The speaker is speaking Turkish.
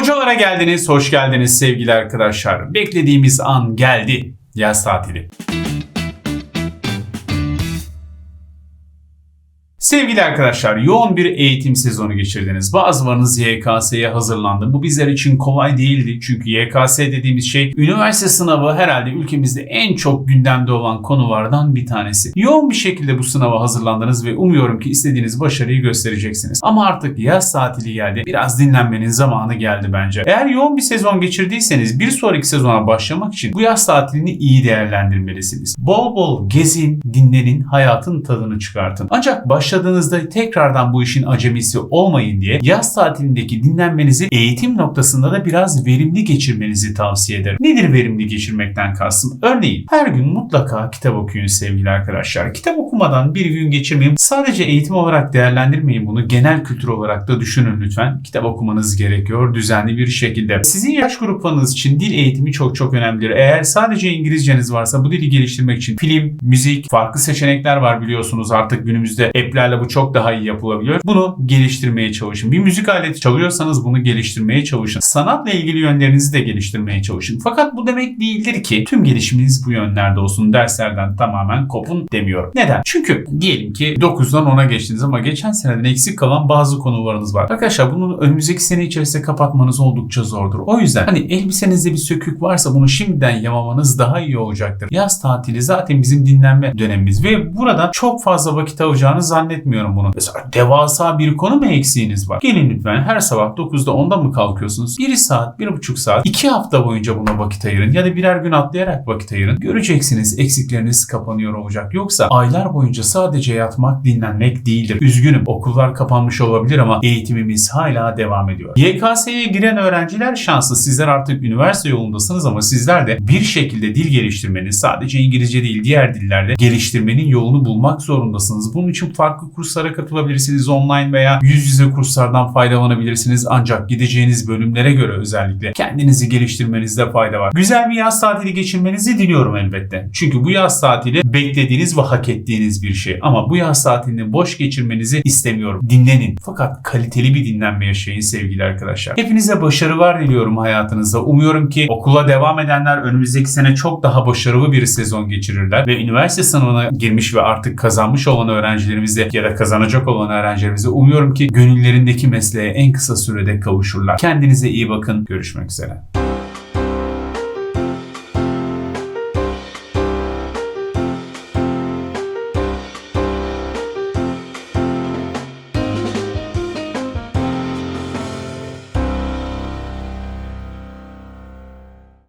Hocalara geldiniz, hoş geldiniz sevgili arkadaşlar. Beklediğimiz an geldi. Yaz tatili. Sevgili arkadaşlar, yoğun bir eğitim sezonu geçirdiniz. Bazılarınız YKS'ye hazırlandı. Bu bizler için kolay değildi. Çünkü YKS dediğimiz şey üniversite sınavı herhalde ülkemizde en çok gündemde olan konulardan bir tanesi. Yoğun bir şekilde bu sınava hazırlandınız ve umuyorum ki istediğiniz başarıyı göstereceksiniz. Ama artık yaz tatili geldi. Biraz dinlenmenin zamanı geldi bence. Eğer yoğun bir sezon geçirdiyseniz bir sonraki sezona başlamak için bu yaz tatilini iyi değerlendirmelisiniz. Bol bol gezin, dinlenin, hayatın tadını çıkartın. Ancak başladığınızda tekrardan bu işin acemisi olmayın diye yaz tatilindeki dinlenmenizi eğitim noktasında da biraz verimli geçirmenizi tavsiye ederim. Nedir verimli geçirmekten kastım? Örneğin her gün mutlaka kitap okuyun sevgili arkadaşlar. Kitap okumadan bir gün geçirmeyin. Sadece eğitim olarak değerlendirmeyin bunu. Genel kültür olarak da düşünün lütfen. Kitap okumanız gerekiyor düzenli bir şekilde. Sizin yaş gruplarınız için dil eğitimi çok çok önemlidir. Eğer sadece İngilizceniz varsa bu dili geliştirmek için film, müzik, farklı seçenekler var biliyorsunuz artık günümüzde app'lerle bu çok daha iyi yapılabiliyor. Bunu geliştirmeye çalışın. Bir müzik aleti çalıyorsanız bunu geliştirmeye çalışın. Sanatla ilgili yönlerinizi de geliştirmeye çalışın. Fakat bu demek değildir ki tüm gelişiminiz bu yönlerde olsun. Derslerden tamamen kopun demiyorum. Neden? Çünkü diyelim ki 9'dan 10'a geçtiniz ama geçen seneden eksik kalan bazı konularınız var. Arkadaşlar bunu önümüzdeki sene içerisinde kapatmanız oldukça zordur. O yüzden hani elbisenizde bir sökük varsa bunu şimdiden yamamanız daha iyi olacaktır. Yaz tatili zaten bizim dinlenme dönemimiz ve burada çok fazla vakit alacağını zannetmiyorum bunu. Mesela devasa bir konu mu eksiğiniz var? Gelin lütfen her sabah 9'da 10'da mı kalkıyorsunuz? 1 saat, 1,5 saat, 2 hafta boyunca buna vakit ayırın ya da birer gün atlayarak vakit ayırın. Göreceksiniz eksikleriniz kapanıyor olacak. Yoksa aylar boyunca sadece yatmak, dinlenmek değildir. Üzgünüm okullar kapanmış olabilir ama eğitimimiz hala devam ediyor. YKS'ye giren öğrenciler şanslı. Sizler artık üniversite yolundasınız ama sizler de bir şekilde dil geliştirmenin sadece İngilizce değil diğer dillerde geliştirmenin yolunu bulmak zorundasınız. Bunun için farklı kurslara katılabilirsiniz. Online veya yüz yüze kurslardan faydalanabilirsiniz. Ancak gideceğiniz bölümlere göre özellikle kendinizi geliştirmenizde fayda var. Güzel bir yaz tatili geçirmenizi diliyorum elbette. Çünkü bu yaz tatili beklediğiniz ve hak ettiğiniz bir şey. Ama bu yaz tatilini boş geçirmenizi istemiyorum. Dinlenin. Fakat kaliteli bir dinlenme yaşayın sevgili arkadaşlar. Hepinize başarılar diliyorum hayatınızda. Umuyorum ki okula devam edenler önümüzdeki sene çok daha başarılı bir sezon geçirirler ve üniversite sınavına girmiş ve artık kazanmış olan öğrencilerimize ya da kazanacak olan öğrencilerimize umuyorum ki gönüllerindeki mesleğe en kısa sürede kavuşurlar. Kendinize iyi bakın. Görüşmek üzere.